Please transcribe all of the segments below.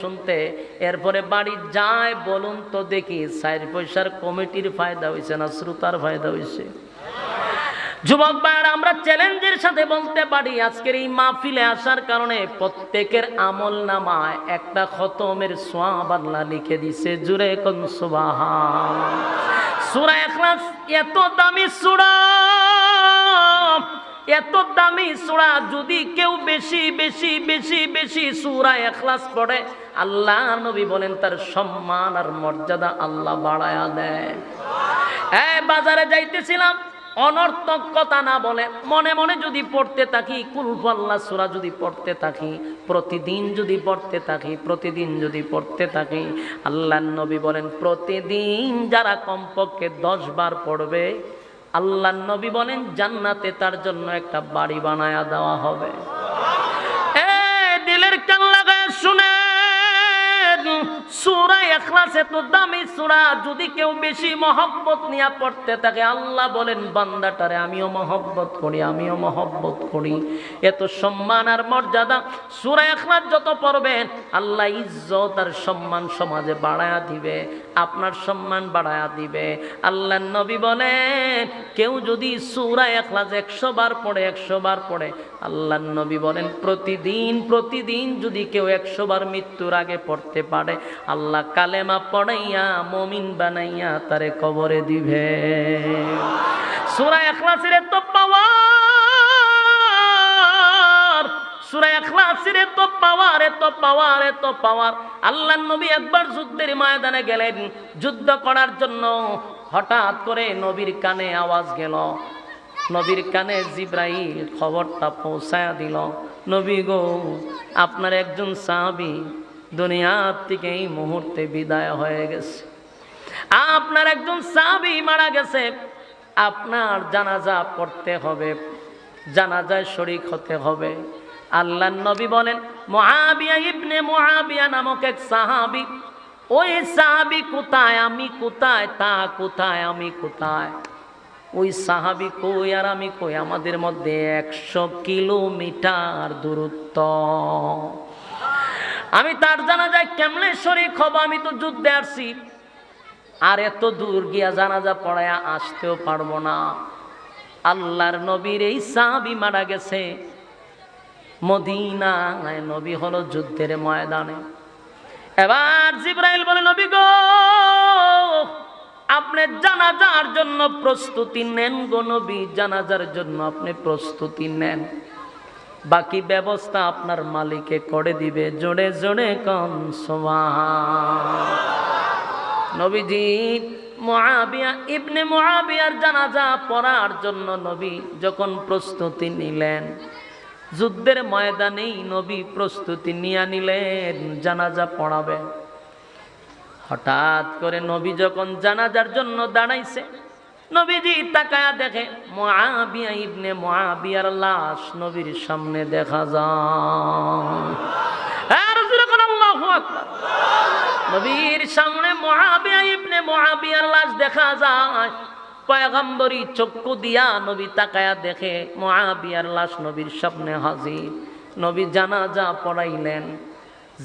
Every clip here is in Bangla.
শুনতে, এরপরে বাড়ি যায়, বলুন তো দেখি, চার পয়সার কমিটির ফায়দা হয়েছে না শ্রোতার ফায়দা হয়েছে যুবক ভাইয়েরা, আমরা চ্যালেঞ্জের সাথে বলতে পারি, আজকের এই মাহফিলে আসার কারণে প্রত্যেকের আমল নামায় একটা খতমের সোয়াব আল্লাহ লিখে দিছে, জুড়ে কোন সুবাহা সুরা এখলাস এত দামি সুরা দামি সুরা যদি কেউ বেশি বেশি বেশি বেশি সুরা এখলাস পড়ে, আল্লাহ নবী বলেন তার সম্মান আর মর্যাদা আল্লাহ বাড়ায়া দেয়। বাজারে যাইতেছিলাম, অনর্থক কথা না বলে, মনে মনে যদি পড়তে থাকি কুলফাল্লা সুরা যদি পড়তে থাকি, প্রতিদিন যদি পড়তে থাকি, প্রতিদিন যদি পড়তে থাকি, আল্লাহ নবী বলেন, প্রতিদিন যারা কমপক্ষে দশ বার পড়বে আল্লাহ নবী বলেন জান্নাতে তার জন্য একটা বাড়ি বানায়া দেওয়া হবে। সুরা এখলাস এত দামি সুরা, যদি কেউ বেশি মহব্বত নিয়ে পড়তে থাকে, আল্লাহ বলেন, বান্দাটারে আমিও মহব্বত করি, আমিও মহব্বত করি। এত সম্মান আর মর্যাদা সুরা এখলাস যত পড়বেন, আল্লাহ ইজ্জত আর সম্মান সমাজে বাড়ায়া দিবে, আপনার সম্মান বাড়ায়া দিবে। আল্লাহ নবী বলেন, কেউ যদি সুরা এখলাস একশো বার পড়ে, একশো বার পড়ে, আল্লাহ নবী বলেন, প্রতিদিন প্রতিদিন যদি কেউ একশো বার মৃত্যুর আগে পড়তে পারে আল্লাহ কালেমা পড়াইয়া মমিন বানাইয়া তারে কবরে দিবে। সুরা এখলাসের তো পাওয়ার সুরা এখলাসের এত পাওয়ার এত পাওয়ার এত পাওয়ার আল্লাহ নবী একবার যুদ্ধের ময়দানে গেলেন। যুদ্ধ করার জন্য হঠাৎ করে নবীর কানে আওয়াজ গেল। নবীর কানে জিব্রাইল খবরটা পৌঁছায়া দিল। নবী গো, আপনার একজন সাহাবি দুনিয়ার থেকে এই মুহূর্তে বিদায় হয়ে গেছে। আপনার একজন সাহাবি মারা গেছে। আপনার জানাজা পড়তে হবে, জানাজায় শরিক হতে হবে। আল্লাহ নবী বলেন মহাবিয়া ইবনে মহাবিয়া নামক এক সাহাবি, ওই সাহাবি কোথায়? আমি কোথায়? তা কোথায়? আমি কোথায়? ওই সাহাবি কই আর আমি কই? আমাদের মধ্যে একশো কিলোমিটার দূরত্ব। আমি তার জানা যায় কেমনে শরীর হব আমি তো যুদ্ধে আসছি। আর এত দূর গিয়া জানাজা পড়ায়া আসতেও পারব না। আল্লাহর নবীর এই সাহাবি মারা গেছে। মদিনায় নবী হলো যুদ্ধের ময়দানে। এবার জিব্রাইল বলে, নবী গো, আপনি জানাজার জন্য প্রস্তুতি নেন গো নবী, জানাজার জন্য আপনি প্রস্তুতি নেন। বাকি ব্যবস্থা আপনার মালিকে করে দিবে। জোরে জোরে কম নবীজি মহাবিয়া ইবনে মহাবিয়ার জানাজা পড়ার জন্য নবী যখন প্রস্তুতি নিলেন, যুদ্ধের ময়দানেই নবী প্রস্তুতি নিয়ে নিলেন, জানাজা পড়াবে হঠাৎ করে নবী যখন জানাজার জন্য দাঁড়াইছে নবীজি তাকায়া দেখে মহাবিয়া ইবনে মহাবিয়ার লাশ নবীর সামনে দেখা যায়। হ্যাঁ। নবীর সামনে মহাবিয়া ইবনে মহাবিয়ার লাশ দেখা যায়। পয়গম্বরী চক্ষু দিয়া নবী তাকায়া দেখে মহাবিয়ার লাশ নবীর সামনে হাজির। নবী জানাজা পড়াইলেন।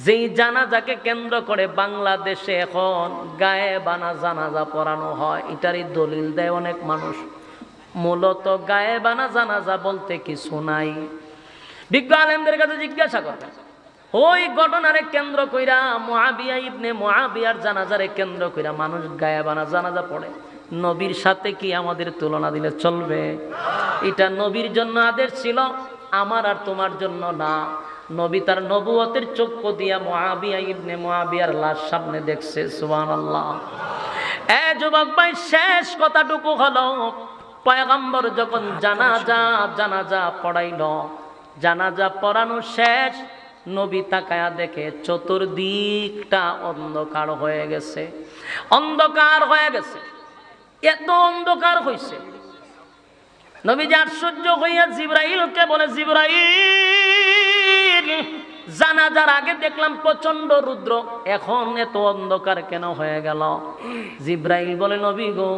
যেই জানাজাকে কেন্দ্র করে বাংলাদেশে এখন গায়ে বানা জানাজা পড়ানো হয়, এটারই দলিল দেয় অনেক মানুষ। মূলত গায়ে বানা জানাজা বলতে কিছু নাই। বিজ্ঞ আলেমদের কাছে জিজ্ঞাসা করবে, ওই ঘটনারে কেন্দ্র কইরা মহাবিয়া ইবনে মহাবিয়ার জানাজারে কেন্দ্র কইরা মানুষ গায়ে বানা জানাজা পড়ে। নবীর সাথে কি আমাদের তুলনা দিলে চলবে? এটা নবীর জন্য আদেশ ছিল, আমার আর তোমার জন্য না। নবী তার নবুয়তের চক্ষু দিয়া মহাবিয়া ইবনে মহাবিয়ার লাশ সামনে দেখছে সুবান আল্লাহ এ যুবক ভাই, শেষ কথাটুকু হলো, পয়গম্বর যখন জানাজা জানাজা পড়াইল, জানাজা পড়ানো শেষ, নবী তাকায়া দেখে চতুর্দিকটা অন্ধকার হয়ে গেছে। অন্ধকার হয়ে গেছে। এত অন্ধকার হয়েছে নবী যে আশ্চর্য হইয়া জিব্রাইলকে বলে, জিব্রাইল! জানাজার আগে দেখলাম প্রচণ্ড রুদ্র। এখন এত অন্ধকার কেন হয়ে গেল? জিব্রাইল বলে, নবী গো,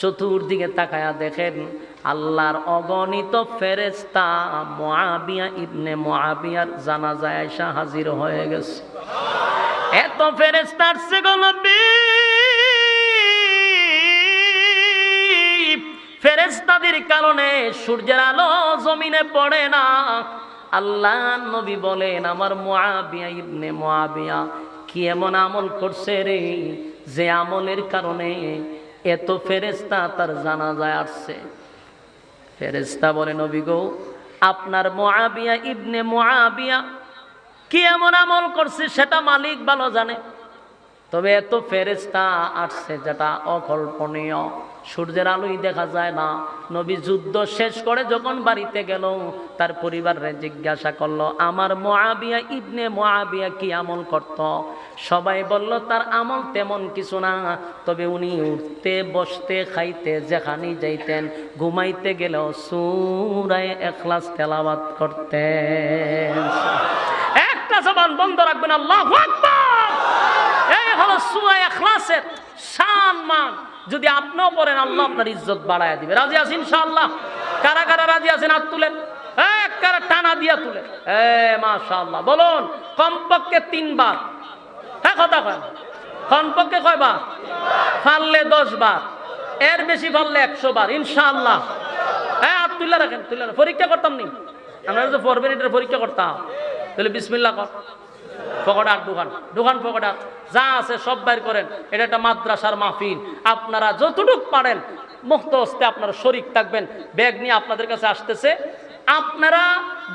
চতুর্দিকে তাকায়া দেখেন, আল্লাহর অগণিত ফেরেস্তা মহাবিয়া ইবনে মোয়াবিয়ার জানাজায় আয়সা হাজির হয়ে গেছে। এত ফেরেস্তার নবী। ফেরেস্তাদের কারণে সূর্যের আলো জমিনে পড়ে না। আল্লাহ নবী বলেন, আমার মুআবিয়া ইবনে মুআবিয়া কি এমন আমল করছে রে যে আমলের কারণে এত ফেরেস্তা তার জানাজায় আসছে? ফেরেস্তা বলে, নবী গো, আপনার মুআবিয়া ইবনে মুআবিয়া কি এমন আমল করছে সেটা মালিক ভালো জানে। তবে এত ফেরেস্তা আসছে যেটা অকল্পনীয়। সূর্যের আলোই দেখা যায় না। নবী যুদ্ধ শেষ করে যখন বাড়িতে গেল, তার পরিবারে জিজ্ঞাসা করল, আমার মোয়াবিয়া ইবনে মোয়াবিয়া কি আমল করত? সবাই বলল, তার আমল তেমন কিছু না। তবে উনি উঠতে, বসতে, খাইতে, যেখানেই যাইতেন, ঘুমাইতে গেলেও সুরায় এখলাস তেলাবাত করতেন। একটা জবান বন্ধ রাখবেন, আল্লাহ এই হলো সুরা এখলাসের শান মান। যদি আপনিও পড়েন, আল্লাহ আপনার ইজ্জত বাড়ায় দিবে। রাজি আছেন ইনশাআল্লাহ? কারা কারা রাজি আছেন হাত তুলেন? এক কারা টানা দিয়া তুলে এ, মাশাআল্লাহ। বলুন, কমপক্ষে তিনবার। হ্যাঁ কথা কয়। কমপক্ষে কয়বার? ফাললে দশ বার এর বেশি ফাললে একশো বার ইনশাআল্লাহ। হ্যাঁ হাত তুলে রাখেন, তুলে। পরীক্ষা করতাম নি। আমরা যে পড়বেন এটার পরীক্ষা করতাম। তাহলে বিসমিল্লা কর। ফকটার দোকান দোকান ফকটার যা আছে সব বাইর করেন। এটা একটা মাদ্রাসার মাহফিল। আপনারা যতটুক পারেন, মুক্ত হস্তে আপনারা শরিক থাকবেন। ব্যাগ নিয়ে আপনাদের কাছে আসতেছে। আপনারা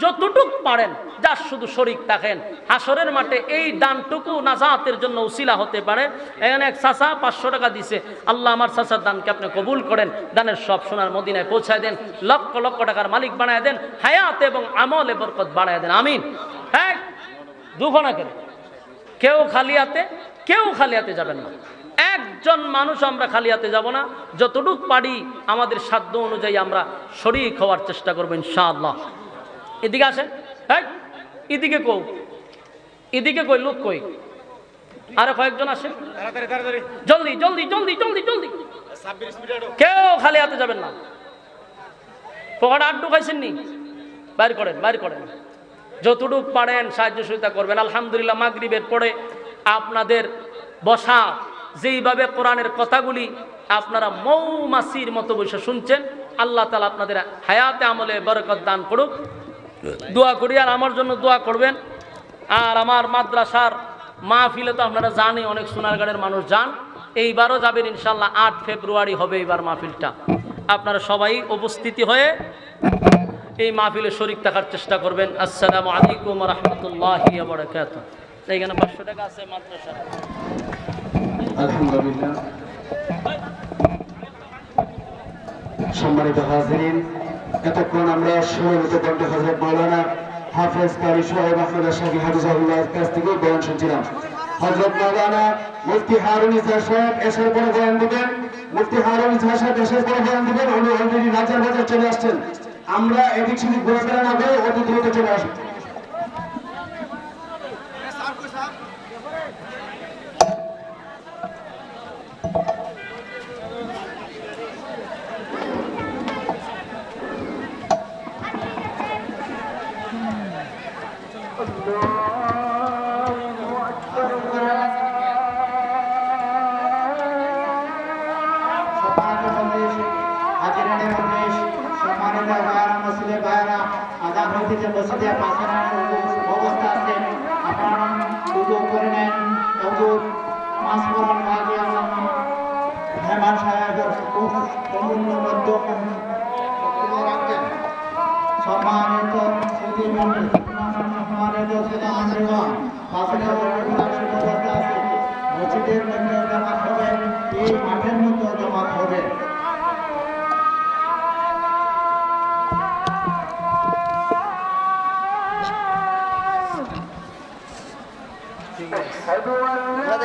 যতটুক পারেন যা শুধু শরিক থাকেন। হাসরের মাঠে এই দানটুকু নাজাতের জন্য উসিলা হতে পারে। এখানে এক চাষা পাঁচশো টাকা দিছে। আল্লাহ আমার চাষার দানকে আপনি কবুল করেন। দানের সব সোনার মদিনায় পৌঁছায় দেন। লক্ষ লক্ষ টাকার মালিক বানায় দেন। হায়াত এবং আমলে বরকত বাড়ায় দেন। আমিন। হ্যাঁ দুঘনা কেন? কেউ খালি হাতে কেউ খালি হাতে যাবেন না। একজন মানুষ আমরা খালি হাতে যাব না। যতটুক পারি আমাদের সাধ্য অনুযায়ী আমরা শরিক হওয়ার চেষ্টা করব ইনশাআল্লাহ। এদিকে আসেন। হ্যাঁ এদিকে কই এদিকে কই লোক কই? আরে কয়েকজন তাড়াতাড়ি জলদি জলদি জলদি জলদি জলদি। কেউ খালি হাতে যাবেন না। পকেটে আড্ডু খাইছেন নি? বাইর করেন বাইর করেন। যতটুক পারেন সাহায্য সহযোগিতা করবেন। আলহামদুলিল্লাহ, মাগরিবের পরে আপনাদের বসা, যেইভাবে কোরআনের কথাগুলি আপনারা মৌমাছির মতো বসে শুনছেন, আল্লাহ তালা আপনাদের হায়াতে আমলে বরকত দান করুক। দোয়া করি, আর আমার জন্য দোয়া করবেন। আর আমার মাদ্রাসার মাহফিলে তো আপনারা জানি অনেক সোনারগাঁড়ের মানুষ যান। এইবারও যাবেন ইনশাল্লাহ আট ফেব্রুয়ারি হবে এইবার মাহফিলটা। আপনারা সবাই উপস্থিতি হয়ে এই মাহফিলে শরিক থাকার চেষ্টা করবেন। আসসালামু আলাইকুম রহমতুল্লাহ বরকাত এইখানে পাঁচশো টাকা আছে সম্মানিত হাজিরিন, এতক্ষণ আমরা সমবেত কণ্ঠ মাওলানা হাফেজ কারি সাহেব আহমদ শাহী কাছ থেকে বয়ান শুনছিলাম। হজরত মাওলানা মুফতি হারুন ইসা সাহেব এসের পরে বয়ান দিবেন। মুফতি হারুন ইসা সাহেব এসের পরে বয়ান উনি অলরেডি রাজার বাজার চলে আসছেন। আমরা এদিক সেদিক ঘোরাফেরা না করে অতি দ্রুত চলে আসব। হইতেছে, মসজিদে পাঁচানোর অবস্থা আছে। আপনারা উযু করে নেন, উযু পাঁচ পূরণ কাজে আল্লাহ মেহমান সাহেবের খুব অমূল্য মাধ্যম রাখবেন। সম্মানিত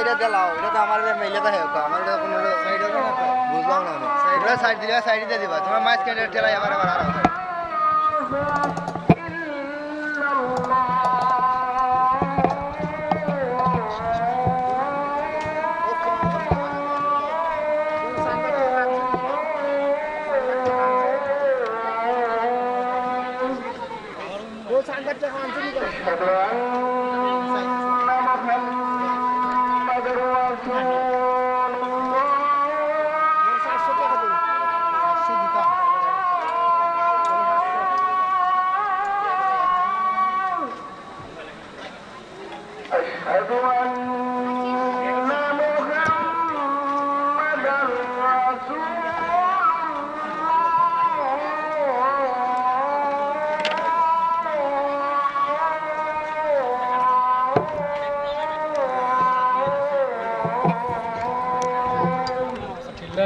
এটা দিলাও এটা তো আমার মেলে তো হেউকা দিলে সাইড দিয়ে দিবা তোমার মাছ কেটে ঠেলাই আবার আবার أشهد أن محمدا رسول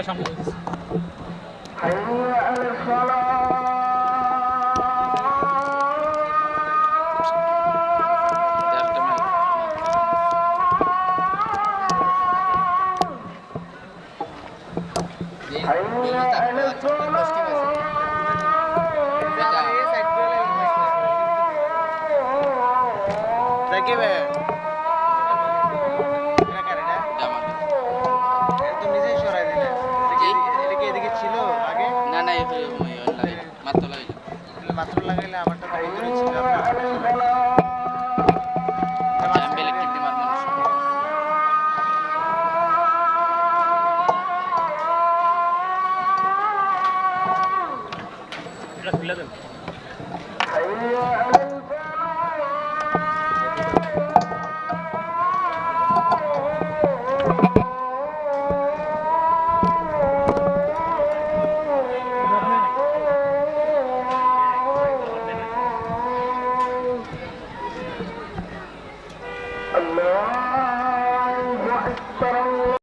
ছিল